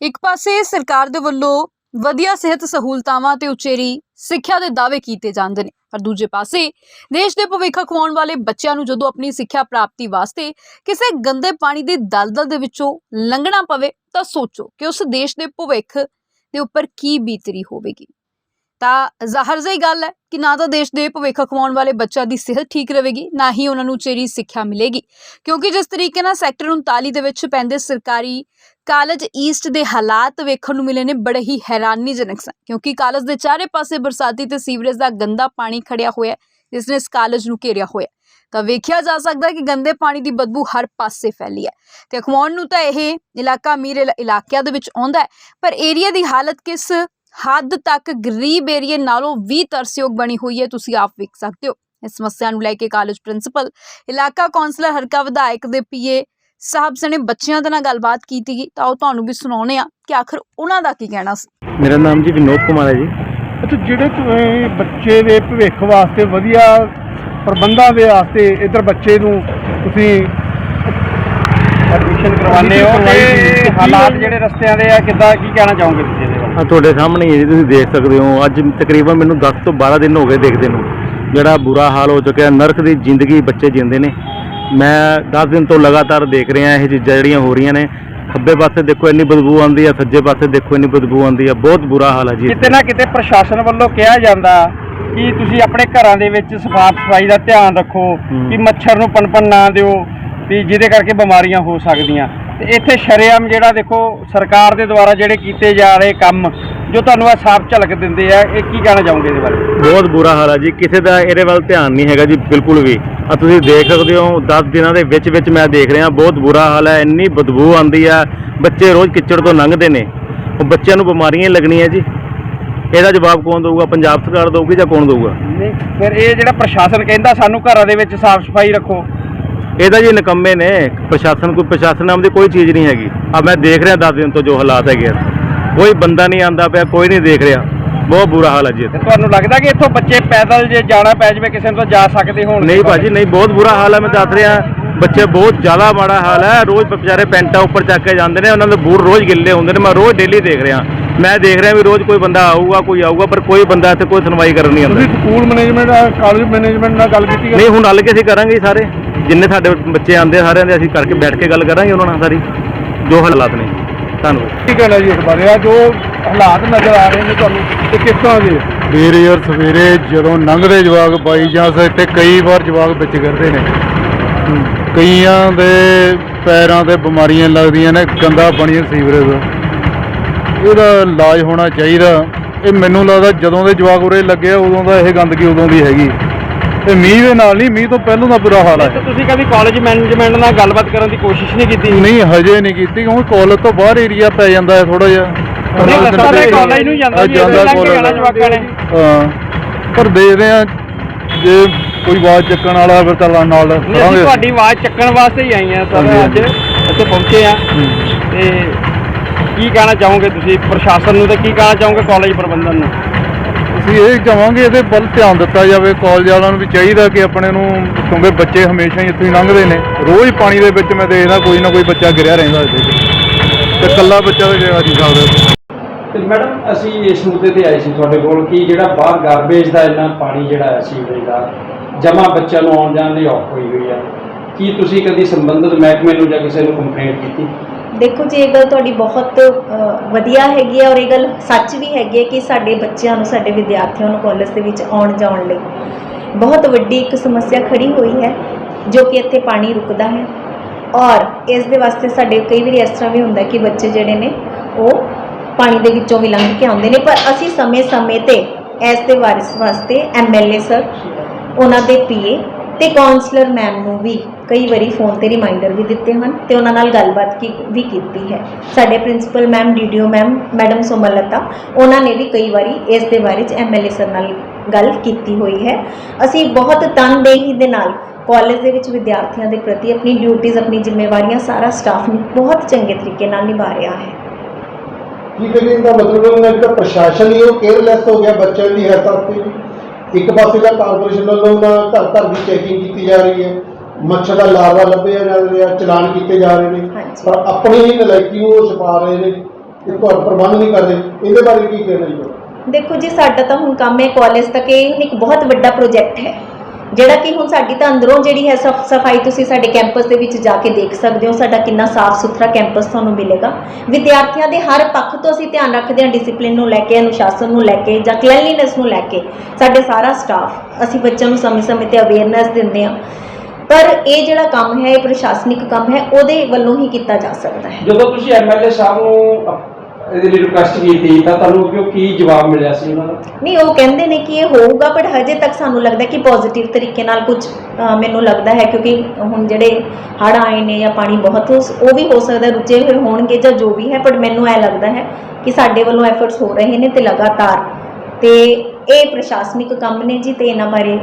ਇੱਕ ਪਾਸੇ ਸਰਕਾਰ ਦੇ ਵੱਲੋਂ ਵਧੀਆ ਸਿਹਤ ਸਹੂਲਤਾਵਾਂ ਤੇ ਉਚੇਰੀ ਸਿੱਖਿਆ ਦੇ ਦਾਅਵੇ ਕੀਤੇ ਜਾਂਦੇ ਨੇ, ਪਰ ਦੂਜੇ ਪਾਸੇ ਦੇਸ਼ ਦੇ ਭਵਿੱਖ ਖਵਾਉਣ ਵਾਲੇ ਬੱਚਿਆਂ ਨੂੰ ਜਦੋਂ ਆਪਣੀ ਸਿੱਖਿਆ ਪ੍ਰਾਪਤੀ ਵਾਸਤੇ ਕਿਸੇ ਗੰਦੇ ਪਾਣੀ ਦੀ ਦਲਦਲ ਦੇ ਵਿੱਚੋਂ ਲੰਘਣਾ ਪਵੇ ਤਾਂ ਸੋਚੋ ਕਿ ਉਸ ਦੇਸ਼ ਦੇ ਭਵਿੱਖ ਦੇ ਉੱਪਰ ਕੀ ਬੀਤਰੀ ਹੋਵੇਗੀ। ਤਾਂ ਜ਼ਾਹਰ ਜਿਹੀ ਗੱਲ ਹੈ ਕਿ ਨਾ ਤਾਂ ਦੇਸ਼ ਦੇ ਭਵਿੱਖ ਖਵਾਉਣ ਵਾਲੇ ਬੱਚਿਆਂ ਦੀ ਸਿਹਤ ਠੀਕ ਰਹੇਗੀ, ਨਾ ਹੀ ਉਹਨਾਂ ਨੂੰ ਉਚੇਰੀ ਸਿੱਖਿਆ ਮਿਲੇਗੀ, ਕਿਉਂਕਿ ਜਿਸ ਤਰੀਕੇ ਨਾਲ ਸੈਕਟਰ 39 ਦੇ ਵਿੱਚ ਪੈਂਦੇ ਸਰਕਾਰੀ ਕਾਲਜ ਈਸਟ ਦੇ ਹਾਲਾਤ ਵੇਖਣ ਨੂੰ ਮਿਲੇ ਨੇ ਬੜੇ ਹੀ ਹੈਰਾਨੀਜਨਕ ਸਨ, ਕਿਉਂਕਿ ਕਾਲਜ ਦੇ ਚਾਰੇ ਪਾਸੇ ਬਰਸਾਤੀ ਤੇ ਸੀਵਰੇਜ ਦਾ ਗੰਦਾ ਪਾਣੀ ਖੜਿਆ ਹੋਇਆ ਹੈ, ਜਿਸ ਨੇ ਇਸ ਕਾਲਜ ਨੂੰ ਘੇਰਿਆ ਹੋਇਆ ਤਾਂ ਵੇਖਿਆ ਜਾ ਸਕਦਾ ਕਿ ਗੰਦੇ ਪਾਣੀ ਦੀ ਬਦਬੂ ਹਰ ਪਾਸੇ ਫੈਲੀ ਹੈ। ਤੇ ਅਖਵਾਉਣ ਨੂੰ ਤਾਂ ਇਹ ਇਲਾਕਾ ਅਮੀਰ ਇਲਾਕਿਆਂ ਦੇ ਵਿੱਚ ਆਉਂਦਾ ਹੈ, ਪਰ ਏਰੀਆ ਦੀ ਹਾਲਤ ਕਿਸ ਹੱਦ ਤੱਕ ਗਰੀਬ ਏਰੀਏ ਨਾਲੋਂ ਵੀ ਤਰਸਯੋਗ ਬਣੀ ਹੋਈ ਹੈ, ਤੁਸੀਂ ਆਪ ਵੇਖ ਸਕਦੇ ਹੋ। ਇਸ ਸਮੱਸਿਆ ਨੂੰ ਲੈ ਕੇ ਕਾਲਜ ਪ੍ਰਿੰਸੀਪਲ, ਇਲਾਕਾ ਕੌਂਸਲਰ ਹਰਕਾ ਵਿਧਾਇਕ ਦੇ ਪੀਏ ਸਾਹਿਬ ਸਣੇ ਬੱਚਿਆਂ ਦੇ ਨਾਲ ਗੱਲਬਾਤ ਕੀਤੀ ਗਈ ਤਾਂ ਉਹ ਤੁਹਾਨੂੰ ਵੀ ਸੁਣਾਉਣੇ ਆ ਕਿ ਆਖਰ ਉਹਨਾਂ ਦਾ ਕੀ ਕਹਿਣਾ ਸੀ। ਮੇਰਾ ਨਾਮ ਜੀ ਵਿਨੋਦ ਕੁਮਾਰ ਹੈ ਜੀ। ਅੱਛਾ ਜਿਹੜੇ ਤੁਸੀਂ ਬੱਚੇ ਦੇ ਭਵਿੱਖ ਵਾਸਤੇ ਵਧੀਆ ਪ੍ਰਬੰਧਾਂ ਦੇ ਵਾਸਤੇ ਇਧਰ ਬੱਚੇ ਨੂੰ ਤੁਸੀਂ ਐਡਮਿਸ਼ਨ ਕਰਵਾਉਂਦੇ ਹੋ ਤੇ ਹਾਲਾਤ ਜਿਹੜੇ ਰਸਤਿਆਂ ਦੇ ਆ ਕਿੱਦਾਂ ਕੀ ਕਹਿਣਾ ਚਾਹੋਗੇ ਤੁਸੀਂ ਇਹਦੇ ਬਾਰੇ? ਆ ਤੁਹਾਡੇ ਸਾਹਮਣੇ ਹੀ ਹੈ ਜੀ ਤੁਸੀਂ ਦੇਖ ਸਕਦੇ ਹੋ। ਅੱਜ ਤਕਰੀਬਨ ਮੈਨੂੰ 10 ਤੋਂ 12 ਦਿਨ ਹੋ ਗਏ ਦੇਖਦੇ ਨੂੰ। ਜਿਹੜਾ ਬੁਰਾ ਹਾਲ ਹੋ ਚੁੱਕਿਆ ਨਰਕ ਦੀ ਜ਼ਿੰਦਗੀ ਬੱਚੇ ਜਿੰਦੇ ਨੇ। ਮੈਂ 10 ਦਿਨ ਤੋਂ ਲਗਾਤਾਰ ਦੇਖ ਰਿਹਾ ਇਹ ਚੀਜ਼ਾਂ ਜਿਹੜੀਆਂ ਹੋ ਰਹੀਆਂ ਨੇ। ਖੱਬੇ ਪਾਸੇ ਦੇਖੋ ਇੰਨੀ ਬਦਬੂ ਆਉਂਦੀ ਆ ਸੱਜੇ ਪਾਸੇ ਦੇਖੋ ਇੰਨੀ ਬਦਬੂ ਆਉਂਦੀ ਆ। ਬਹੁਤ ਬੁਰਾ ਹਾਲ ਹੈ ਜੀ ਕਿਤੇ ਨਾ ਕਿਤੇ ਪ੍ਰਸ਼ਾਸਨ ਵੱਲੋਂ ਕਿਹਾ ਜਾਂਦਾ ਕਿ ਤੁਸੀਂ ਆਪਣੇ ਘਰਾਂ ਦੇ ਵਿੱਚ ਸਾਫ਼ ਸਫ਼ਾਈ ਦਾ ਧਿਆਨ ਰੱਖੋ। ਕਿ ਮੱਛਰ ਨੂੰ ਪਨਪਨ ਨਾ ਦਿਓ ਵੀ ਜਿਹਦੇ ਕਰਕੇ ਬਿਮਾਰੀਆਂ ਹੋ ਸਕਦੀਆਂ। ਤੇ ਇੱਥੇ ਸ਼ਰੇਆਮ ਜਿਹੜਾ ਦੇਖੋ ਸਰਕਾਰ ਦੇ ਦੁਆਰਾ ਜਿਹੜੇ ਕੀਤੇ ਜਾ ਰਹੇ ਕੰਮ ਜੋ ਤੁਹਾਨੂੰ ਇਹ ਸਾਫ਼ ਝਲਕ ਦਿੰਦੇ ਆ ਇਹ ਕੀ ਕਹਿਣਾ ਚਾਹੋਗੇ ਇਹਦੇ ਬਾਰੇ? ਬਹੁਤ ਬੁਰਾ ਹਾਲ ਹੈ ਜੀ ਕਿਸੇ ਦਾ ਇਹਦੇ ਵੱਲ ਧਿਆਨ ਨਹੀਂ ਹੈਗਾ ਜੀ ਬਿਲਕੁਲ ਵੀ। ਆ ਤੁਸੀਂ ਦੇਖ ਸਕਦੇ ਹੋ 10 ਦਿਨਾਂ ਦੇ ਵਿੱਚ ਵਿੱਚ ਮੈਂ ਦੇਖ ਰਿਹਾ ਬਹੁਤ ਬੁਰਾ ਹਾਲ ਹੈ ਇੰਨੀ ਬਦਬੂ ਆਉਂਦੀ ਆ ਬੱਚੇ ਰੋਜ਼ ਕਿਚੜ ਤੋਂ ਲੰਘਦੇ ਨੇ। ਉਹ ਬੱਚਿਆਂ ਨੂੰ ਬਿਮਾਰੀਆਂ ਲੱਗਣੀਆਂ ਜੀ। ਇਹਦਾ ਜਵਾਬ ਕੌਣ ਦਊਗਾ ਪੰਜਾਬ ਸਰਕਾਰ ਦਊਗੀ ਜਾਂ ਕੌਣ ਦਊਗਾ? ਨਹੀਂ ਫਿਰ ਇਹ ਜਿਹੜਾ ਪ੍ਰਸ਼ਾਸਨ ਕਹਿੰਦਾ ਸਾਨੂੰ ਘਰਾਂ ਦੇ ਵਿੱਚ ਸਾਫ਼ ਸਫ਼ਾਈ ਰੱਖੋ ਇਹਦਾ ਜੀ ਨਿਕੰਮੇ ਨੇ ਪ੍ਰਸ਼ਾਸਨ ਕੋਈ ਪ੍ਰਸ਼ਾਸਨ ਨਾਮ ਦੀ ਕੋਈ ਚੀਜ਼ ਨਹੀਂ ਹੈਗੀ। ਆ ਮੈਂ ਦੇਖ ਰਿਹਾ 10 ਦਿਨ ਤੋਂ ਜੋ ਹਾਲਾਤ ਹੈਗੇ ਆ। ਕੋਈ ਬੰਦਾ ਨਹੀਂ ਆਂਦਾ ਪਿਆ ਕੋਈ ਨਹੀਂ ਦੇਖ ਰਿਹਾ। ਬਹੁਤ ਬੁਰਾ ਹਾਲ ਹੈ ਜੀ ਇੱਥੇ। ਤੁਹਾਨੂੰ ਲੱਗਦਾ ਕਿ ਇੱਥੋਂ ਬੱਚੇ ਪੈਦਲ ਜੇ ਜਾਣਾ ਪੈ ਜਾਵੇ ਕਿਸੇ ਨੂੰ ਤਾਂ ਜਾ ਸਕਦੇ ਹੋਣ ਨਹੀਂ ਭਾਜੀ ਨਹੀਂ ਬਹੁਤ ਬੁਰਾ ਹਾਲ ਹੈ ਮੈਂ ਦੱਸ ਰਿਹਾ। ਬੱਚੇ ਬਹੁਤ ਜ਼ਿਆਦਾ ਮਾੜਾ ਹਾਲ ਹੈ। ਰੋਜ਼ ਵਿਚਾਰੇ ਪੈਂਟਾਂ ਉੱਪਰ ਚੱਕ ਕੇ ਜਾਂਦੇ ਨੇ ਉਹਨਾਂ ਦੇ ਬੂਟ ਰੋਜ਼ ਗਿੱਲੇ ਹੁੰਦੇ ਨੇ। ਮੈਂ ਰੋਜ਼ ਡੇਲੀ ਦੇਖ ਰਿਹਾ। ਮੈਂ ਦੇਖ ਰਿਹਾ ਵੀ ਰੋਜ਼ ਕੋਈ ਬੰਦਾ ਆਊਗਾ ਕੋਈ ਆਊਗਾ ਪਰ ਕੋਈ ਬੰਦਾ ਇੱਥੇ ਕੋਈ ਸੁਣਵਾਈ ਕਰਨ ਨਹੀਂ ਆਉਂਦਾ। ਤੁਸੀਂ ਸਕੂਲ ਮੈਨੇਜਮੈਂਟ ਕਾਲਜ ਮੈਨੇਜਮੈਂਟ ਨਾਲ ਗੱਲ ਕੀਤੀ ਨਹੀਂ ਹੁਣ ਹੱਲ ਕੇ ਅਸੀਂ ਕਰਾਂਗੇ ਜੀ ਸਾਰੇ। ਜਿੰਨੇ ਸਾਡੇ ਬੱਚੇ ਆਉਂਦੇ ਆ, ਸਾਰਿਆਂ ਦੇ ਅਸੀਂ ਕਰਕੇ ਬੈਠ ਕੇ ਗੱਲ ਕਰਾਂਗੇ ਉਹਨਾਂ ਨਾਲ ਸਾਰੀ। ਜੋ ਹਾਲਾਤ ਨੇ। ਕਹਿਣਾ ਜੀ ਇਸ ਬਾਰੇ? ਆ ਜੋ ਹਾਲਾਤ ਨਜ਼ਰ ਆ ਰਹੇ ਨੇ ਤੁਹਾਨੂੰ ਤੇ ਕਿਸ ਤਰ੍ਹਾਂ ਦੇ? ਵੀਰ ਯਾਰ ਸਵੇਰੇ ਜਦੋਂ ਲੰਘਦੇ ਜਵਾਕ ਬਾਈ ਜਾਂ ਤੇ ਕਈ ਵਾਰ ਜਵਾਕ ਵਿੱਚ ਗਿਰਦੇ ਨੇ। ਕਈਆਂ ਦੇ ਪੈਰਾਂ ਤੇ ਬਿਮਾਰੀਆਂ ਲੱਗਦੀਆਂ ਨੇ ਗੰਦਾ ਪਾਣੀ ਸੀਵਰੇਜ ਇਹਦਾ ਇਲਾਜ ਹੋਣਾ ਚਾਹੀਦਾ। ਇਹ ਮੈਨੂੰ ਲੱਗਦਾ ਜਦੋਂ ਦੇ ਜਵਾਕ ਉਰੇ ਲੱਗੇ ਉਦੋਂ ਦਾ ਇਹ ਗੰਦਗੀ ਉਦੋਂ ਦੀ ਹੈਗੀ। ਇਹ ਮੀਂਹ ਦੇ ਨਾਲ ਨਹੀਂ ਮੀਂਹ ਤੋਂ ਪਹਿਲਾਂ ਦਾ ਬੁਰਾ ਹਾਲ ਤੇ ਹੈ ਤੁਸੀਂ ਕਦੀ ਕਾਲਜ ਮੈਨੇਜਮੈਂਟ ਨਾਲ ਗੱਲਬਾਤ ਕਰਨ ਦੀ ਕੋਸ਼ਿਸ਼ ਨਹੀਂ ਕੀਤੀ? ਨਹੀਂ ਹਜੇ ਨਹੀਂ ਕੀਤੀ ਕਿਉਂਕਿ ਕਾਲਜ ਤੋਂ ਬਾਹਰ ਏਰੀਆ ਪੈ ਜਾਂਦਾ ਹੈ ਥੋੜਾ ਜਿਹਾ। ਨਹੀਂ, ਰਸਤਾ ਤਾਂ ਕਾਲਜ ਨੂੰ ਜਾਂਦਾ ਹਾਂ, ਜੀ, ਇਹਦੇ ਲੰਘ ਕੇ ਕਾਲਜ। ਜਾਣਾ ਜਵਾਕਾਂ ਨੇ। ਹਾਂ ਪਰ ਦੇਖਦੇ ਆ ਜੇ ਕੋਈ ਆਵਾਜ਼ ਚੱਕਣ ਵਾਲਾ ਫਿਰ ਤਾਂ ਨਾਲ ਨਹੀਂ, ਅਸੀਂ ਤੁਹਾਡੀ ਆਵਾਜ਼ ਚੱਕਣ ਵਾਸਤੇ ਹੀ ਆਏ ਆ ਸਰ ਅੱਜ ਇੱਥੇ ਪਹੁੰਚੇ ਆ ਤੇ ਕੀ ਕਹਿਣਾ ਚਾਹੋਗੇ ਤੁਸੀਂ? ਪ੍ਰਸ਼ਾਸਨ ਨੂੰ ਤੇ ਕੀ ਕਹਿਣਾ ਚਾਹੋਗੇ ਕਾਲਜ ਪ੍ਰਬੰਧਨ ਨੂੰ? ਅਸੀਂ ਇਹ ਚਾਹਾਂਗੇ ਇਹਦੇ ਵੱਲ ਧਿਆਨ ਦਿੱਤਾ ਜਾਵੇ ਕਾਲਜ ਵਾਲਿਆਂ ਨੂੰ ਵੀ ਚਾਹੀਦਾ ਕਿ ਆਪਣੇ ਨੂੰ, ਕਿਉਂਕਿ ਬੱਚੇ ਹਮੇਸ਼ਾ ਹੀ ਇੱਥੋਂ ਹੀ ਲੰਘਦੇ ਨੇ। ਰੋਜ਼ ਪਾਣੀ ਦੇ ਵਿੱਚ ਮੈਂ ਦੇਖਦਾ, ਕੋਈ ਨਾ ਕੋਈ ਬੱਚਾ ਗਿਰਿਆ ਰਹਿੰਦਾ ਇੱਥੇ। ਵਿੱਚ ਤੇ ਇਕੱਲਾ ਬੱਚਾ ਤਾਂ ਗਿਆ ਨਹੀਂ ਸਕਦਾ। ਤੇ ਮੈਡਮ, ਅਸੀਂ ਇਸ ਮੁੱਦੇ ਤੇ ਆਏ ਸੀ ਤੁਹਾਡੇ ਕੋਲ ਕਿ ਜਿਹੜਾ ਬਾਹਰ ਗਾਰਬੇਜ ਦਾ ਇੰਨਾ ਪਾਣੀ ਜਿਹੜਾ ਹੈ ਸੀਵਰੇਜ ਦਾ, ਜਮਾ ਬੱਚਿਆਂ ਨੂੰ ਆਉਣ ਜਾਣ ਲਈ ਔਖ ਹੋਈ ਹੋਈ ਹੈ। ਕੀ ਤੁਸੀਂ ਕਦੀ ਸੰਬੰਧਿਤ ਮਹਿਕਮੇ ਨੂੰ ਜਾਂ ਕਿਸੇ ਨੂੰ ਕੰਪਲੇਂਟ ਕੀਤੀ? ਦੇਖੋ ਜੀ, ਇਹ ਗੱਲ ਤੁਹਾਡੀ ਬਹੁਤ ਵਧੀਆ ਹੈਗੀ ਹੈ ਔਰ ਇਹ ਗੱਲ ਸੱਚ ਵੀ ਹੈਗੀ ਹੈ ਕਿ ਸਾਡੇ ਬੱਚਿਆਂ ਨੂੰ, ਸਾਡੇ ਵਿਦਿਆਰਥੀਆਂ ਨੂੰ ਕਾਲਜ ਦੇ ਵਿੱਚ ਆਉਣ ਜਾਣ ਲਈ ਬਹੁਤ ਵੱਡੀ ਇੱਕ ਸਮੱਸਿਆ ਖੜੀ ਹੋਈ ਹੈ, ਜੋ ਕਿ ਇੱਥੇ ਪਾਣੀ ਰੁਕਦਾ ਹੈ ਔਰ ਇਸ ਦੇ ਵਾਸਤੇ ਸਾਡੇ ਕਈ ਵਾਰੀ ਇਸ ਤਰ੍ਹਾਂ ਵੀ ਹੁੰਦਾ ਕਿ ਬੱਚੇ ਜਿਹੜੇ ਨੇ, ਉਹ ਪਾਣੀ ਦੇ ਵਿੱਚੋਂ ਵੀ ਲੰਘ ਕੇ ਆਉਂਦੇ ਨੇ। ਪਰ ਅਸੀਂ ਸਮੇਂ-ਸਮੇਂ ਤੇ ਇਸ ਦੇ ਵਾਰਿਸ ਵਾਸਤੇ ਐਮਐਲਏ ਸਰ ਉਹਨਾਂ ਦੇ ਪੀਏ ਤੇ ਕਾਉਂਸਲਰ ਮੈਮ ਨੂੰ ਵੀ ਕਈ ਵਾਰੀ ਫੋਨ ਤੇ ਰਿਮਾਈਂਡਰ ਵੀ ਦਿੱਤੇ ਹਨ ਤੇ ਉਹਨਾਂ ਨਾਲ ਗੱਲਬਾਤ ਕੀ ਵੀ ਕੀਤੀ ਹੈ। ਸਾਡੇ principal ma'am DDO ma'am, madam Sumalatha, ਉਹਨਾਂ ਨੇ ਵੀ ਕਈ ਵਾਰੀ ਇਸ ਦੇ ਬਾਰੇ ਚ ਐਮਐਲਏ ਸਰ ਨਾਲ ਗੱਲ ਕੀਤੀ ਹੋਈ ਹੈ। ਅਸੀਂ ਬਹੁਤ ਤਨਦੇਹੀ ਦੇ ਨਾਲ ਕਾਲਜ ਦੇ ਵਿੱਚ ਵਿਦਿਆਰਥੀਆਂ ਦੇ ਪ੍ਰਤੀ ਆਪਣੀ ਡਿਊਟੀਆਂ ਆਪਣੀ ਜ਼ਿੰਮੇਵਾਰੀਆਂ ਸਾਰਾ ਸਟਾਫ ਬਹੁਤ ਚੰਗੇ ਤਰੀਕੇ ਨਾਲ ਨਿਭਾ ਰਿਹਾ ਹੈ। ਕੀ ਕਰੀਏ ਦਾ ਮਤਲਬ ਉਹਨਾਂ ਦਾ ਪ੍ਰਸ਼ਾਸਨ ਹੀ ਉਹ ਕੇਅਰਲੈਸ ਹੋ ਗਿਆ ਬੱਚਿਆਂ ਦੀ ਹੈਲਥ ਵਾਸਤੇ ਇੱਕ ਪਾਸੇ ਦਾ ਕਾਰਪੋਰੇਸ਼ਨ ਵੱਲੋਂ ਉਹਨਾਂ ਘਰ ਘਰ ਦੀ ਚੈਕਿੰਗ ਕੀਤੀ ਜਾ ਰਹੀ ਹੈ। ਮੱਛਰ ਦਾ ਲਾਰਵਾ ਲੱਭਿਆ ਜਾ ਰਿਹਾ ਚਲਾਨ ਕੀਤੇ ਜਾ ਰਹੇ ਨੇ। ਹਾਂਜੀ। ਪਰ ਆਪਣੀ ਹੀ ਨਲਾਇਕੀ ਨੂੰ ਉਹ ਛੁਪਾ ਰਹੇ ਨੇ ਇਹ ਤੁਹਾਡਾ ਪ੍ਰਬੰਧ ਨਹੀਂ ਕਰਦੇ। ਇਹਦੇ ਬਾਰੇ ਕੀ ਕਹਿਣਾ ਜੀ? ਦੇਖੋ ਜੀ ਸਾਡਾ ਤਾਂ ਹੁਣ ਕੰਮ ਹੈ ਕਾਲਜ ਤੱਕ। ਇਹ ਹੁਣ ਇੱਕ ਬਹੁਤ ਵੱਡਾ ਪ੍ਰੋਜੈਕਟ ਹੈ। ਜਿਹੜਾ ਕਿ ਹੁਣ ਸਾਡੀ ਤਾਂ ਅੰਦਰੋਂ ਜਿਹੜੀ ਹੈ ਸਫ ਸਫ਼ਾਈ ਤੁਸੀਂ ਸਾਡੇ ਕੈਂਪਸ ਦੇ ਵਿੱਚ ਜਾ ਕੇ ਦੇਖ ਸਕਦੇ ਹੋ। ਸਾਡਾ ਕਿੰਨਾ ਸਾਫ਼ ਸੁਥਰਾ ਕੈਂਪਸ ਤੁਹਾਨੂੰ ਮਿਲੇਗਾ। ਵਿਦਿਆਰਥੀਆਂ ਦੇ ਹਰ ਪੱਖ ਤੋਂ ਅਸੀਂ ਧਿਆਨ ਰੱਖਦੇ ਹਾਂ ਡਿਸਪਲਿਨ ਨੂੰ ਲੈ ਕੇ ਅਨੁਸ਼ਾਸਨ ਨੂੰ ਲੈ ਕੇ ਜਾਂ ਕਲੈਨਲੀਨੈਸ ਨੂੰ ਲੈ ਕੇ। ਸਾਡੇ ਸਾਰਾ ਸਟਾਫ ਅਸੀਂ ਬੱਚਿਆਂ ਨੂੰ ਸਮੇਂ-ਸਮੇਂ ਤੇ ਅਵੇਅਰਨੈਸ ਦਿੰਦੇ ਹਾਂ। ਪਰ ਇਹ ਜਿਹੜਾ ਕੰਮ ਹੈ ਇਹ ਪ੍ਰਸ਼ਾਸਨਿਕ ਕੰਮ ਹੈ ਉਹਦੇ ਵੱਲੋਂ ਹੀ ਕੀਤਾ ਜਾ ਸਕਦਾ ਹੈ। ਜਦੋਂ ਤੁਸੀਂ ਐਮਐਲਏ ਸਾਹਿਬ ਨੂੰ ਅਪ- ਇਹਦੇ ਲਈ ਰਿਕੁਐਸਟ ਕੀਤੀ ਤਾਂ ਤੁਹਾਨੂੰ ਕਿਉਂ ਕੀ ਜਵਾਬ ਮਿਲਿਆ ਸੀ ਉਹਨਾਂ ਦਾ? ਨਹੀਂ ਉਹ ਕਹਿੰਦੇ ਨੇ ਕਿ ਇਹ ਹੋਊਗਾ ਬਟ ਹਜੇ ਤੱਕ ਸਾਨੂੰ ਲੱਗਦਾ ਕਿ ਪੋਜ਼ਿਟਿਵ ਤਰੀਕੇ ਨਾਲ ਕੁਝ ਮੈਨੂੰ ਲੱਗਦਾ ਹੈ ਕਿਉਂਕਿ ਹੁਣ ਜਿਹੜੇ ਹੜ੍ਹ ਆਏ ਨੇ ਜਾਂ ਪਾਣੀ ਬਹੁਤ ਉਸ- ਉਹ ਵੀ ਹੋ ਸਕਦਾ ਰੁੱਝੇ ਹੋਏ ਹੋਣਗੇ ਜਾਂ ਜੋ ਵੀ ਹੈ ਬਟ ਮੈਨੂੰ ਇਹ ਲੱਗਦਾ ਹੈ ਕਿ ਸਾਡੇ ਵੱਲੋਂ ਐਫਰਟਸ ਹੋ ਰਹੇ ਨੇ ਤੇ ਲਗਾਤਾਰ। ਤੇ ਇਹ ਪ੍ਰਸ਼ਾਸਨਿਕ ਕੰਮ ਨੇ ਜੀ ਤੇ ਇਹਨਾਂ ਬਾਰੇ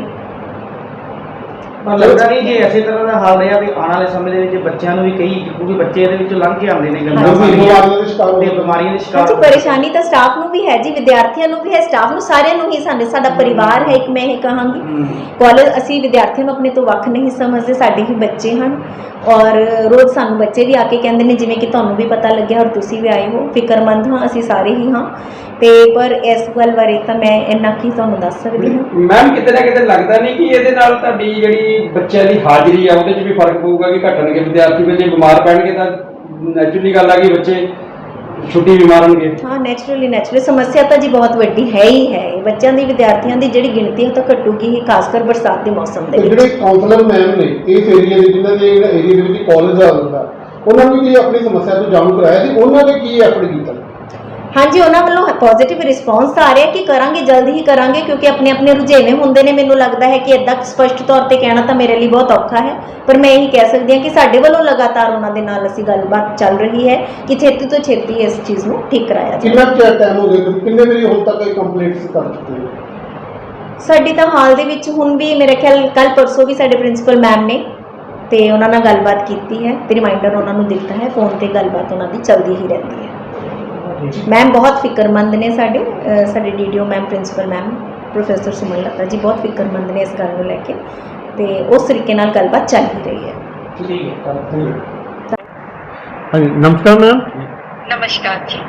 ਲੱਗਦਾ ਨਹੀਂ ਜੇ ਇਸੇ ਤਰ੍ਹਾਂ ਦਾ ਹਾਲ ਰਿਹਾ ਵੀ ਆਉਣ ਵਾਲੇ ਸਮੇਂ ਦੇ ਵਿੱਚ ਬੱਚਿਆਂ ਨੂੰ ਵੀ ਕਈ ਕਿਉਂਕਿ ਬੱਚੇ ਇਹਦੇ ਵਿੱਚੋਂ ਲੰਘ ਕੇ ਆਉਂਦੇ ਨੇ। ਪਾਣੀ ਬਿਮਾਰੀਆਂ ਦੇ ਸ਼ਿਕਾਰ ਹੁੰਦੇ ਨੇ। ਬਿਮਾਰੀਆਂ ਦੇ ਸ਼ਿਕਾਰ ਹਾਂਜੀ ਹੁੰਦੇ ਨੇ। ਪਰੇਸ਼ਾਨੀ ਤਾਂ ਸਟਾਫ ਨੂੰ ਵੀ ਹੈ ਜੀ ਵਿਦਿਆਰਥੀਆਂ ਨੂੰ ਵੀ ਹੈ ਸਟਾਫ ਨੂੰ ਸਾਰਿਆਂ ਨੂੰ ਹੀ ਸਾਡੇ ਸਾਡਾ ਪਰਿਵਾਰ ਹੈ ਇੱਕ ਮੈਂ ਇਹ ਕਹਾਂਗੀ ਹਮ। ਕਾਲਜ ਅਸੀਂ ਵਿਦਿਆਰਥੀਆਂ ਨੂੰ ਆਪਣੇ ਤੋਂ ਵੱਖ ਨਹੀਂ ਸਮਝਦੇ ਸਾਡੇ ਹੀ ਬੱਚੇ ਹਨ ਔਰ ਰੋਜ਼ ਸਾਨੂੰ ਬੱਚੇ ਵੀ ਆ ਕੇ ਕਹਿੰਦੇ ਨੇ ਜਿਵੇਂ ਕਿ ਤੁਹਾਨੂੰ ਵੀ ਪਤਾ ਲੱਗਿਆ ਔਰ ਤੁਸੀਂ ਵੀ ਆਏ ਹੋ ਫਿਕਰਮੰਦ ਹਾਂ ਅਸੀਂ ਸਾਰੇ ਹੀ ਹਾਂ ਤੇ ਪਰ ਇਸ ਗੱਲ ਬਾਰੇ ਤਾਂ ਮੈਂ ਇੰਨਾ ਕੀ ਤੁਹਾਨੂੰ ਦੱਸ ਸਕਦੀ ਹਾਂ ਮੈਮ ਕਿਤੇ ਨਾ ਕਿਤੇ ਲੱਗਦਾ ਨਹੀਂ ਕਿ ਇਹਦੇ ਨਾਲ ਤੁਹਾਡੀ ਜਿਹੜੀ ਬੱਚਿਆਂ ਦੀ ਹਾਜ਼ਰੀ ਆ ਉਹਦੇ 'ਚ ਵੀ ਫ਼ਰਕ ਪਊਗਾ ਕਿ ਘਟਣਗੇ ਵਿਦਿਆਰਥੀ ਵੀ ਜੇ ਬਿਮਾਰ ਪੈਣਗੇ ਤਾਂ ਨੈਚੁਰਲੀ ਗੱਲ ਆ ਕਿ ਬੱਚੇ ਛੁੱਟੀ ਵੀ ਮਾਰਨਗੇ। ਹਾਂ ਨੈਚੁਰਲੀ ਨੈਚੁਰਲੀ ਸਮੱਸਿਆ ਤਾਂ ਜੀ ਬਹੁਤ ਵੱਡੀ ਹੈ ਹੀ ਹੈ। ਇਹ ਬੱਚਿਆਂ ਦੀ ਵਿਦਿਆਰਥੀਆਂ ਦੀ ਜਿਹੜੀ ਗਿਣਤੀ ਹੈ ਉਹ ਤਾਂ ਘਟੂਗੀ ਹੀ ਖਾਸ ਕਰ ਬਰਸਾਤ ਦੇ ਮੌਸਮ ਦੇ ਵਿੱਚ ਜਿਹੜੇ ਕਾਉਂਸਲਰ ਮੈਮ ਨੇ ਇਸ ਏਰੀਆ ਦੇ ਜਿਨ੍ਹਾਂ ਦੇ ਏਰੀਆ ਦੇ ਵਿੱਚ ਕਾਲਜ ਆ ਹੁੰਦਾ ਉਹਨਾਂ ਨੂੰ ਵੀ ਆਪਣੀ ਸਮੱਸਿਆ ਤੋਂ ਜਾਣੂ ਕਰਾਇਆ ਸੀ ਉਹਨਾਂ ਨੇ ਕੀ ਐਫਰਟ ਕੀਤਾ? ਹਾਂਜੀ ਉਹਨਾਂ ਵੱਲੋਂ ਪੋਜ਼ਿਟਿਵ ਰਿਸਪੌਂਸ ਆ ਰਿਹਾ ਕਿ ਕਰਾਂਗੇ ਜਲਦੀ ਹੀ ਕਰਾਂਗੇ ਕਿਉਂਕਿ ਆਪਣੇ ਆਪਣੇ ਰੁਝੇਵੇਂ ਹੁੰਦੇ ਨੇ। ਮੈਨੂੰ ਲੱਗਦਾ ਹੈ ਕਿ ਇਦਾਂ ਸਪਸ਼ਟ ਤੌਰ ਤੇ ਕਹਿਣਾ ਤਾਂ ਮੇਰੇ ਲਈ ਬਹੁਤ ਔਖਾ ਹੈ। ਪਰ ਮੈਂ ਇਹੀ ਕਹਿ ਸਕਦੀ ਹਾਂ ਕਿ ਸਾਡੇ ਵੱਲੋਂ ਲਗਾਤਾਰ ਉਹਨਾਂ ਦੇ ਨਾਲ ਅਸੀਂ ਗੱਲਬਾਤ ਚੱਲ ਰਹੀ ਹੈ ਕਿ ਛੇਤੀ ਤੋਂ ਛੇਤੀ ਇਸ ਚੀਜ਼ ਨੂੰ ਠੀਕ ਕਰਾਇਆ ਜਾਵੇ। ਕਿੰਨਾ ਚਿਰ ਟਾਈਮ ਹੋ ਗਿਆ? ਕਿੰਨੇ ਵਾਰੀ ਹੁਣ ਤੱਕ ਇਹ ਕੰਪਲੀਟਸ ਕਰ ਚੁੱਕੇ ਹੋ? ਸਾਡੀ ਤਾਂ ਹਾਲ ਦੇ ਵਿੱਚ ਹੁਣ ਵੀ ਮੇਰੇ ਖਿਆਲ ਕੱਲ ਪਰਸੋਂ ਵੀ ਸਾਡੇ ਪ੍ਰਿੰਸੀਪਲ ਮੈਮ ਨੇ ਤੇ ਉਹਨਾਂ ਨਾਲ ਗੱਲਬਾਤ ਕੀਤੀ ਹੈ। ਤੇ ਰਿਮਾਈਂਡਰ ਉਹਨਾਂ ਨੂੰ ਦਿੱਤਾ ਹੈ ਫੋਨ ਤੇ ਗੱਲਬਾਤ ਉਹਨਾਂ ਦੀ ਚੱਲਦੀ ਹੀ ਰਹਿੰਦੀ ਹੈ। ਮੈਮ ਬਹੁਤ ਫਿਕਰਮੰਦ ਨੇ ਸਾਡੇ ਅਹ ਸਾਡੇ DDO ma'am principal ma'am professor Suman Lata ji ਬਹੁਤ ਫਿਕਰਮੰਦ ਨੇ ਇਸ ਗੱਲ ਨੂੰ ਲੈ ਕੇ ਤੇ ਉਸ ਤਰੀਕੇ ਨਾਲ ਗੱਲਬਾਤ ਚੱਲ ਹੀ ਰਹੀ ਹੈ। ਠੀਕ ਹੈ ਹਾਂਜੀ ਨਮਸਕਾਰ ਮੈਮ ਨਮਸਕਾਰ ਜੀ।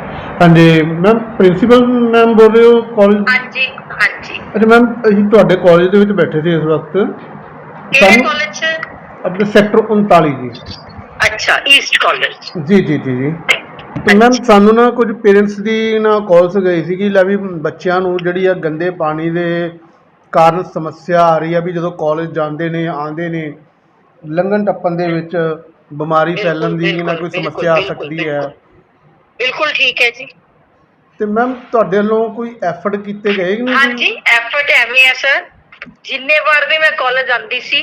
ਹਾਂਜੀ ਮੈਮ ਪ੍ਰਿੰਸੀਪਲ ਮੈਮ ਬੋਲ ਰਹੇ ਹੋ ਕਾਲਜ ਹਾਂਜੀ ਹਾਂਜੀ। ਅੱਛਾ ਮੈਮ ਅਸੀਂ ਤੁਹਾਡੇ ਕਾਲਜ ਦੇ ਵਿੱਚ ਬੈਠੇ ਸੀ ਇਸ ਵਕਤ। ਕਿਹੜੇ ਸਾਨੂੰ ਕਾਲਜ ਚ ਆਪਣੇ ਸੈਕਟਰ 39 ਜੀ। ਅੱਛਾ ਈਸਟ ਕਾਲਜ ਜੀ ਜੀ ਜੀ ਜੀ। ਤੇ ਮੈਮ ਸਾਨੂੰ ਨਾ ਕੁਝ ਪੇਰੈਂਟਸ ਦੀ ਨਾ ਕਾਲਸ ਗਈ ਸੀ ਕਿ ਲੈ ਵੀ ਬੱਚਿਆਂ ਨੂੰ ਜਿਹੜੀ ਆ ਗੰਦੇ ਪਾਣੀ ਦੇ ਕਾਰਨ ਸਮੱਸਿਆ ਆ ਰਹੀ ਆ ਵੀ ਜਦੋਂ ਕਾਲਜ ਜਾਂਦੇ ਨੇ ਆਉਂਦੇ ਨੇ ਲੰਘਣ ਟੱਪਣ ਦੇ ਵਿੱਚ ਬਿਮਾਰੀ ਬਿਲਕੁਲ, ਫੈਲਣ ਦੀ ਨਾ ਬਿਲਕੁਲ, ਕੋਈ ਬਿਲਕੁਲ, ਸਮੱਸਿਆ ਆ ਬਿਲਕੁਲ, ਸਕਦੀ ਹੈ। ਬਿਲਕੁਲ। ਠੀਕ ਹੈ ਜੀ। ਤੇ ਮੈਮ ਤੁਹਾਡੇ ਵੱਲੋਂ ਕੋਈ ਐਫਰਟ ਕੀਤੇ ਗਏ ਕਿ ਨਹੀਂ? ਹਾਂਜੀ ਐਫਰਟ ਐਵੇਂ ਹੈ ਸਰ ਜਿੰਨੇ ਵਾਰ ਵੀ ਮੈਂ ਕਾਲਜ ਆਂਦੀ ਸੀ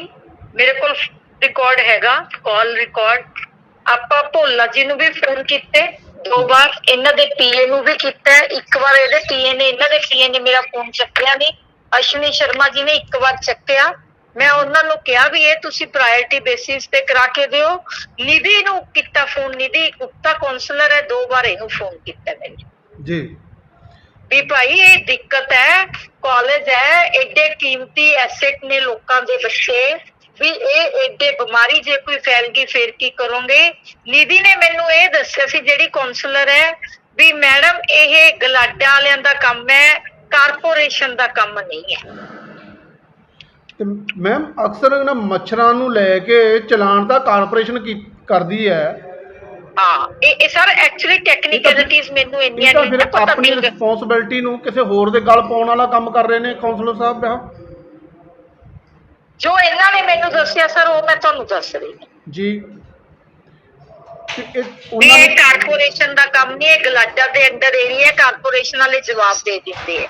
ਮੇਰੇ ਕੋਲ ਰਿਕਾਰਡ ਹੈਗਾ ਕਾਲ ਰਿਕਾਰਡ ਆਪਾਂ ਭੋਲਾ ਜੀ ਨੂੰ ਵੀ ਫੋਨ ਕੀਤੇ ਦੋ ਵਾਰ ਇਹਨਾਂ ਦੇ ਪੀਏ ਨੂੰ ਵੀ ਕੀਤਾ। ਇੱਕ ਵਾਰ ਇਹਦੇ ਪੀਏ ਨੇ ਇਹਨਾਂ ਦੇ ਪੀਏ ਨੇ ਮੇਰਾ ਫੋਨ ਚੱਕਿਆ ਨਹੀਂ। ਅਸ਼ਵਨੀ ਸ਼ਰਮਾ ਜੀ ਨੇ ਇੱਕ ਵਾਰ ਚੱਕਿਆ। ਮੈਂ ਉਹਨਾਂ ਨੂੰ ਕਿਹਾ ਵੀ ਇਹ ਤੁਸੀਂ ਪ੍ਰਾਇੋਰਟੀ ਬੇਸਿਸ ਤੇ ਕਰਾ ਕੇ ਦਿਓ। ਨਿਧੀ ਨੂੰ ਕੀਤਾ ਫੋਨ ਨਿਧੀ ਗੁਪਤਾ ਕਾਉਂਸਲਰ ਹੈ ਦੋ ਵਾਰ ਇਹਨੂੰ ਫੋਨ ਕੀਤਾ ਮੈंने ਜੀ। ਵੀ ਭਾਈ ਇਹ ਦਿੱਕਤ ਹੈ ਕਾਲਜ ਹੈ ਏਡੇ ਕੀਮਤੀ ਐਸੈਟ ਨੇ ਲੋਕਾਂ ਦੇ ਬੱਚੇ। ਵੀ ਇਹ ਏਡੇ ਬਿਮਾਰੀ ਜੇ ਕੋਈ ਫੈਲ ਗਈ ਫਿਰ ਕੀ ਕਰੋਗੇ? ਨਿਧੀ ਨੇ ਮੈਨੂੰ ਇਹ ਦੱਸਿਆ ਸੀ ਜਿਹੜੀ ਕਾਉਂਸਲਰ ਹੈ ਵੀ ਮੈਡਮ ਇਹ ਗਲਾਡਾ ਵਾਲਿਆਂ ਦਾ ਕੰਮ ਹੈ ਕਾਰਪੋਰੇਸ਼ਨ ਦਾ ਕੰਮ ਨਹੀਂ ਹੈ। ਤੇ ਮੈਮ ਅਕਸਰ ਨਾ ਮੱਛਰਾਂ ਨੂੰ ਲੈ ਕੇ ਚਲਾਨ ਤਾਂ ਕਾਰਪੋਰੇਸ਼ਨ ਕੀ ਕਰਦੀ ਹੈ। ਹਾਂ ਇਹ ਇਹ ਸਰ ਐਕਚੁਅਲੀ ਟੈਕਨੀਕਲਿਟੀਜ਼ ਮੈਨੂੰ ਇੰਨੀਆਂ ਤਾਂ ਨਹੀਂ ਫਿਰ ਪਤਾ ਆਪਣੀ ਨਹੀਂ ਰਿਸਪੌਂਸਿਬਿਲਟੀ ਨੂੰ ਕਿਸੇ ਹੋਰ ਦੇ ਗਲ ਪਾਉਣ ਵਾਲਾ ਕੰਮ ਕਰ ਰਹੇ ਨੇ ਕਾਉਂਸਲਰ ਸਾਹਿਬ ਆ ਜੋ ਇਹਨਾਂ ਨੇ ਮੈਨੂੰ ਦੱਸਿਆ ਸਰ ਉਹ ਮੈਂ ਤੁਹਾਨੂੰ ਦੱਸ ਰਹੀ ਹਾਂ। ਜੀ। ਤੇ ਇਹ ਉਹਨਾਂ ਇਹ ਨੇ ਕਾਰਪੋਰੇਸ਼ਨ ਦਾ ਕੰਮ ਨਹੀਂ ਇਹ ਗਲਾਡਾ ਦੇ ਅੰਡਰ ਏਰੀਆ ਕਾਰਪੋਰੇਸ਼ਨ ਵਾਲੇ ਜਵਾਬ ਦੇ ਦਿੰਦੇ ਆ।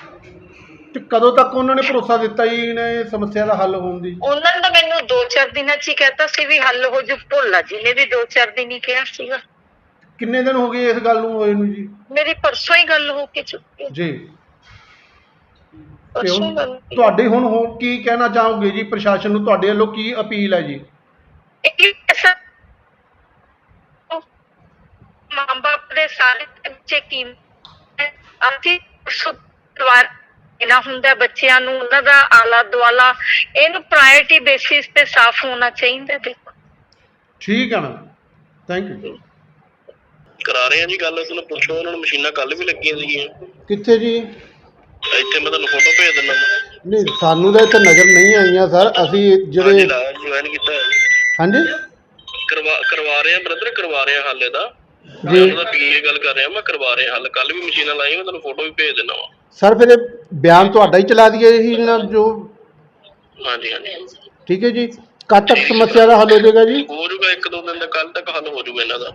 ਤੇ ਕਦੋਂ ਤੱਕ ਉਹਨਾਂ ਨੇ ਭਰੋਸਾ ਦਿੱਤਾ ਜੀ ਇਹਨਾਂ ਇਹ ਸਮੱਸਿਆ ਦਾ ਹੱਲ ਹੋਣ ਦੀ? ਉਹਨਾਂ ਨੇ ਤਾਂ ਮੈਨੂੰ 2-4 ਦਿਨਾਂ ਚ ਹੀ ਕਹਿਤਾ ਸੀ ਵੀ ਹੱਲ ਹੋ ਜੂ ਭੋਲਾ ਜੀ ਨੇ ਵੀ 2-4 ਦਿਨ ਹੀ ਕਿਹਾ ਸੀਗਾ। ਕਿੰਨੇ ਦਿਨ ਹੋ ਗਏ ਇਸ ਗੱਲ ਨੂੰ ਹੋਏ ਨੂੰ ਜੀ? ਮੇਰੀ ਪਰਸੋਂ ਹੀ ਗੱਲ ਹੋ ਕੇ ਚੁੱਕੀ ਹੈ। ਜੀ। ਤੇ ਹੁਣ ਗੱਲ। ਤੁਹਾਡੇ ਹੁਣ ਹੋਰ ਕੀ ਕਹਿਣਾ ਚਾਹੋਗੇ ਜੀ ਪ੍ਰਸ਼ਾਸਨ ਨੂੰ? ਤੁਹਾਡੇ ਵੱਲੋਂ ਕੀ ਅਪੀਲ ਹੈ ਜੀ? ਇਹ ਐਸਾ ਮਾਂ ਬਾਪ ਦੇ ਸਾਰੇ ਬੱਚੇ ਕੀ ਅਸੀਂ ਸੁਧਾਰ ਇਹਨਾਂ ਹੁੰਦਾ ਬੱਚਿਆਂ ਨੂੰ ਉਹਨਾਂ ਦਾ ਆਲਾ ਦੁਆਲਾ ਇਹਨੂੰ ਪ੍ਰਾਇੋਰਟੀ ਬੇਸਿਸ ਤੇ ਸਾਫ਼ ਹੋਣਾ ਚਾਹੀਦਾ ਦੇਖੋ ਠੀਕ ਹੈ ਨਾ ਥੈਂਕ ਯੂ ਕਰਾ ਰਹੇ ਆ ਜੀ ਗੱਲ ਤੁਹਾਨੂੰ ਪੁੱਛੋ ਉਹਨਾਂ ਨੂੰ ਮਸ਼ੀਨਾਂ ਕੱਲ ਵੀ ਲੱਗੀਆਂ ਸੀਗੀਆਂ। ਕਿੱਥੇ ਜੀ? ਇੱਥੇ ਮੈਂ ਤੁਹਾਨੂੰ ਫੋਟੋ ਭੇਜ ਦਿੰਦਾ ਨਹੀਂ ਸਾਨੂੰ ਤਾਂ ਇੱਥੇ ਨਜ਼ਰ ਨਹੀਂ ਆਈਆਂ ਸਰ। ਅਸੀਂ ਜਿਹੜੇ ਜੁਆਇਨ ਕੀਤਾ ਹੈ। ਹਾਂਜੀ? ਕਰਵਾ ਕਰਵਾ ਰਹੇ ਆ ਬ੍ਰਦਰ ਕਰਵਾ ਰਹੇ ਆ ਹਾਲੇ ਦਾ ਜੀ। ਮੈਂ ਉਹਦਾ ਪੀਏ ਗੱਲ ਕਰ ਰਿਹਾ ਮੈਂ ਕਰਵਾ ਰਿਹਾ ਹੱਲ। ਕੱਲ ਵੀ ਮਸ਼ੀਨਾਂ ਲਾਈਆਂ ਮੈਂ ਤੁਹਾਨੂੰ ਫੋਟੋ ਵੀ ਭੇਜ ਦਿੰਦਾ ਵਾ। ਸਰ ਫਿਰ ਇਹ ਬਿਆਨ ਤੁਹਾਡਾ ਹੀ ਚਲਾ ਦਈਏ ਜੀ ਨਾ ਜੋ। ਹਾਂਜੀ ਹਾਂਜੀ। ਠੀਕ ਹੈ ਜੀ। ਕਦ ਤੱਕ ਸਮੱਸਿਆ ਦਾ ਹੱਲ ਹੋ ਜਾਏਗਾ ਜੀ। ਹੋ ਜਾਊਗਾ ਇੱਕ ਦੋ ਦਿਨ ਦਾ ਕੱਲ ਤੱਕ ਹੱਲ ਹੋ ਜਾਊਗਾ ਇਹਨਾਂ ਦਾ।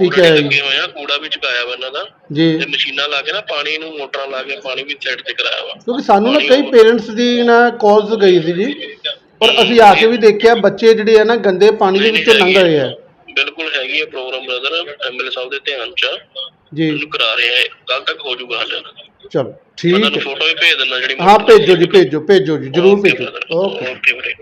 ਠੀਕ ਹੈ ਜੀ। ਲੱਗੇ ਹੋਏ ਆ ਕੂੜਾ ਵੀ ਚੁਕਾਇਆ ਵਾ ਇਹਨਾਂ ਦਾ। ਜੀ। ਤੇ ਮਸ਼ੀਨਾਂ ਲਾ ਕੇ ਨਾ ਪਾਣੀ ਨੂੰ ਮੋਟਰਾਂ ਲਾ ਕੇ ਪਾਣੀ ਵੀ ਸਾਈਡ ਤੇ ਕਰਾਇਆ ਵਾ। ਕਿਉਂਕਿ ਸਾਨੂੰ ਨਾ ਕਈ ਪੇਰੈਂਟਸ ਦੀ ਨਾ ਕਾਲਸ ਗਈ ਸੀ ਜੀ ਪਰ ਅਸੀਂ ਆ ਕੇ ਵੀ ਦੇਖਿਆ ਬੱਚੇ ਜਿਹੜੇ ਆ ਨਾ ਗੰਦੇ ਪਾਣੀ ਦੇ ਵਿੱਚੋਂ ਲੰਘ ਰਹੇ ਆ। ਬਿਲਕੁਲ ਹੈਗੀ ਹੈ ਪ੍ਰੋਗਰਾਮ ਬ੍ਰਦਰ ਐਮਐਲਏ ਸਾਹਿਬ ਦੇ ਧਿਆਨ ਚ ਆ। ਜੀ। ਇਹਨੂੰ ਕਰਾ ਰਹੇ ਆ ਕੱਲ ਤੱਕ ਹੋ ਜਾਊਗਾ ਹੱਲ। ਚਲੋ ਮੈਂ ਠੀਕ ਤੁਹਾਨੂੰ ਹੈ। ਫੋਟੋ ਵੀ ਭੇਜ ਦਿੰਦਾ ਜਿਹੜੀ ਹਾਂ ਭੇਜੋ ਜੀ ਭੇਜੋ ਭੇਜੋ ਜੀ ਜਰੂਰ ਭੇਜੋ. ਓਕੇ ਓਕੇ ਵੀਰੇ